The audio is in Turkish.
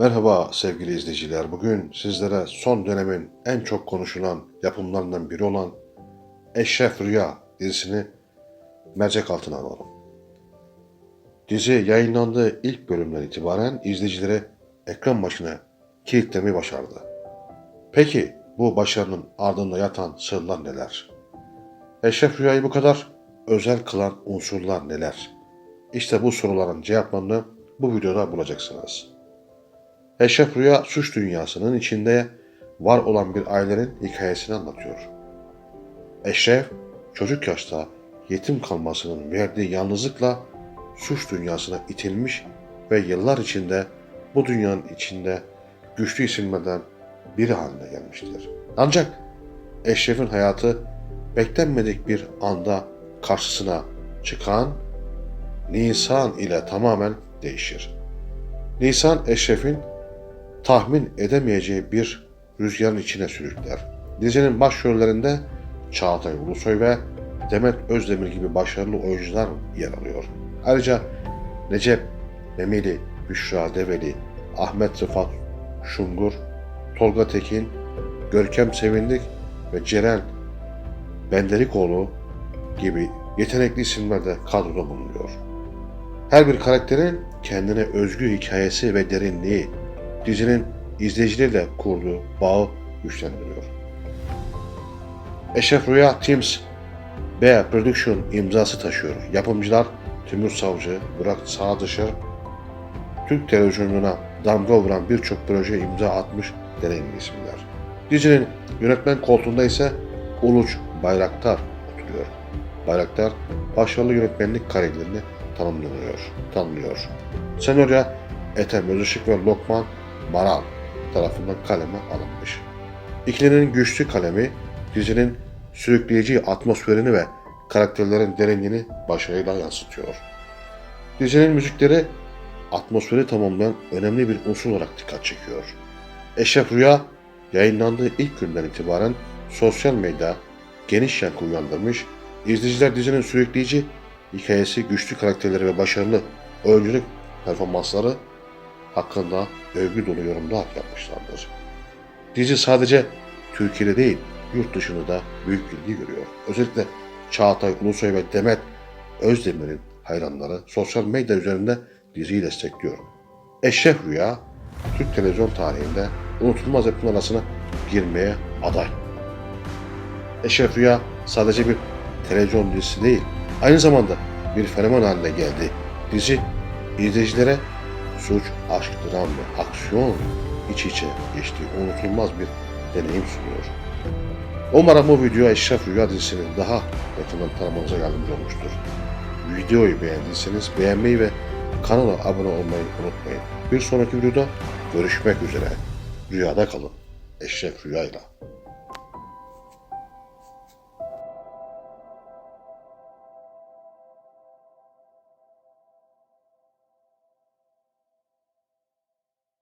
Merhaba sevgili izleyiciler. Bugün sizlere son dönemin en çok konuşulan yapımlarından biri olan Eşref Rüya dizisini mercek altına alalım. Dizi yayınlandığı ilk bölümden itibaren izleyicileri ekran başına kilitlemeyi başardı. Peki bu başarının ardında yatan sırlar neler? Eşref Rüya'yı bu kadar özel kılan unsurlar neler? İşte bu soruların cevaplarını bu videoda bulacaksınız. Eşref Rüya suç dünyasının içinde var olan bir ailenin hikayesini anlatıyor. Eşref çocuk yaşta yetim kalmasının verdiği yalnızlıkla suç dünyasına itilmiş ve yıllar içinde bu dünyanın içinde güçlü isimlerden biri haline gelmiştir. Ancak Eşref'in hayatı beklenmedik bir anda karşısına çıkan Nisan ile tamamen değişir. Nisan Eşref'in tahmin edemeyeceği bir rüzgarın içine sürükler. Dizinin başrollerinde Çağatay Ulusoy ve Demet Özdemir gibi başarılı oyuncular yer alıyor. Ayrıca Necep Memeli, Büşra Develi, Ahmet Rıfat Şungur, Tolga Tekin, Görkem Sevindik ve Ceren Benderikoğlu gibi yetenekli isimler de kadroda bulunuyor. Her bir karakterin kendine özgü hikayesi ve derinliği dizinin izleyicilerle kurduğu bağı güçlendiriyor. Eşref Rüya Teams B Production imzası taşıyor. Yapımcılar Timur Savcı, Burak Sağdışır, Türk televizyonuna damga vuran birçok proje imza atmış deneyimli isimler. Dizinin yönetmen koltuğunda ise Uluç Bayraktar oturuyor. Bayraktar başarılı yönetmenlik kariyerlerini tanımlanıyor, tanımlıyor. Senaryo Ethem Özışık ve Lokman Maral tarafından kaleme alınmış. İkilinin güçlü kalemi dizinin sürükleyici atmosferini ve karakterlerin derinliğini başarıyla yansıtıyor. Dizinin müzikleri atmosferi tamamlayan önemli bir unsur olarak dikkat çekiyor. Eşref Rüya yayınlandığı ilk günden itibaren sosyal medya geniş yankı uyandırmış, izleyiciler dizinin sürükleyici hikayesi, güçlü karakterleri ve başarılı oyunculuk performansları hakkında övgü dolu yorumlar yapmışlardır. Dizi sadece Türkiye'de değil, yurt dışında da büyük ilgi görüyor. Özellikle Çağatay Ulusoy ve Demet Özdemir'in hayranları sosyal medya üzerinde diziyi destekliyor. Eşref Rüya, Türk televizyon tarihinde unutulmaz yapımlar arasına girmeye aday. Eşref Rüya sadece bir televizyon dizisi değil, aynı zamanda bir fenomen haline geldi. Dizi izleyicilere suç, aşk, dram ve aksiyon iç içe geçtiği unutulmaz bir deneyim sunuyor. Umarım bu video Eşref Rüya dizisini daha yakından tanımanıza yardımcı olmuştur. Videoyu beğendiyseniz beğenmeyi ve kanala abone olmayı unutmayın. Bir sonraki videoda görüşmek üzere. Rüyada kalın. Eşref Rüyayla.